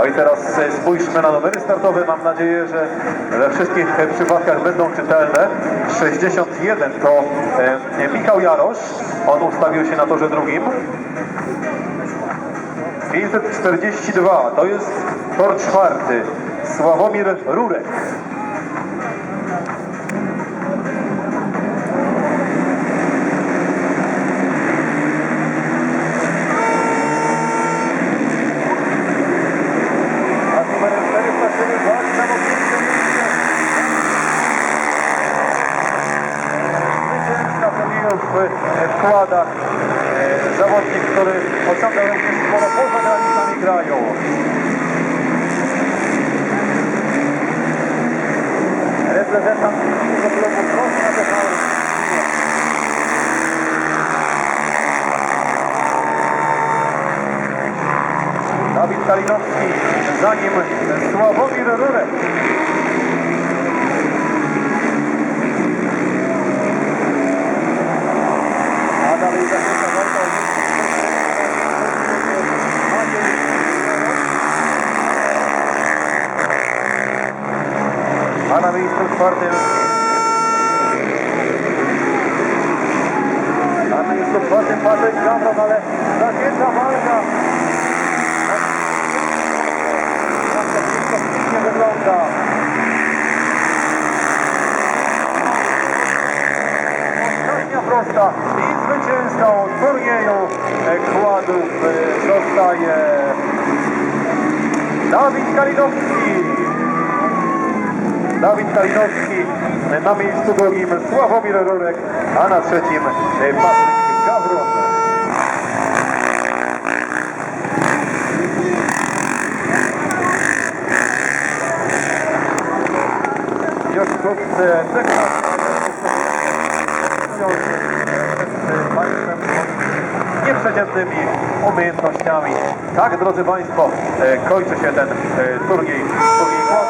No i teraz e, spójrzmy na numery startowe. Mam nadzieję, że we wszystkich e, przypadkach będą czytelne. 61 to e, Michał Jarosz. On ustawił się na torze drugim. 542 to jest tor czwarty. Sławomir Rurek. Turniejów w składach. E, Zawodnik, który osiągnął jakieś sporo poza granicami kraju. Reprezentant klubu Krosna Technologii. Dawid Kalinowski, za nim Sławomir Rurek. A dalej zaczyna walka o A na miejscu czwartym A na miejscu czwartym Patryk Gawron, ale zacięta walka. Tak to wszystko pięknie wygląda. Ostatnia prosta i zwycięzcą turnieju kładów zostaje Dawid Kalinowski. Dawid Kalinowski e, na miejscu drugim Sławomir Rurek, a na trzecim e, Patryk Gawron. Już wkrótce nieprzeciętnymi umiejętnościami. Tak, drodzy Państwo, e, kończy się ten e, turniej, turniej.